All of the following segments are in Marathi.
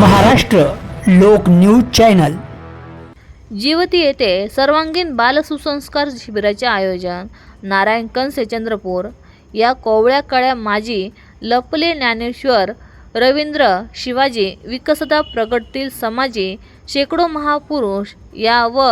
महाराष्ट्र लोक न्यूज चॅनल. जीवती येथे सर्वांगीण बालसुसंस्कार शिबिराचे आयोजन. नारायण कंसे चंद्रपूर या कोवळ्या कळ्या माजी लपले ज्ञानेश्वर रवींद्र शिवाजी विकसता प्रगटतील समाजी शेकडो महापुरुष या व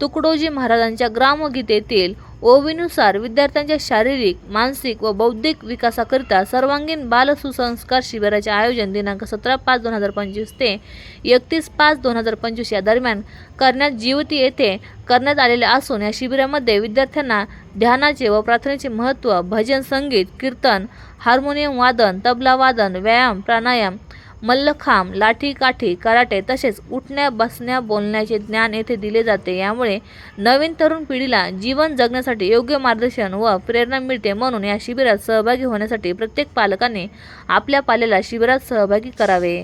तुकडोजी महाराजांच्या ग्रामगीतेतील ओवीनुसार विद्यार्थ्यांच्या शारीरिक मानसिक व बौद्धिक विकासाकरिता सर्वांगीण बालसुसंस्कार शिबिराचे आयोजन दिनांक सतरा पाच दोन हजार पंचवीस ते एकतीस पाच दोन हजार पंचवीस या दरम्यान करण्यात जीवती येथे करण्यात आलेले असून या शिबिरामध्ये विद्यार्थ्यांना ध्यानाचे व प्रार्थनेचे महत्त्व भजन संगीत कीर्तन हार्मोनियम वादन तबला वादन व्यायाम प्राणायाम मल्लखांब लाठी काठी कराटे तसेच उठण्या बसण्या बोलण्याचे ज्ञान येथे दिले जाते. यामुळे नवीन तरुण पिढीला जीवन जगण्यासाठी योग्य मार्गदर्शन व प्रेरणा मिळते म्हणून या शिबिरात सहभागी होण्यासाठी प्रत्येक पालकाने आपल्या पाल्याला शिबिरात सहभागी करावे.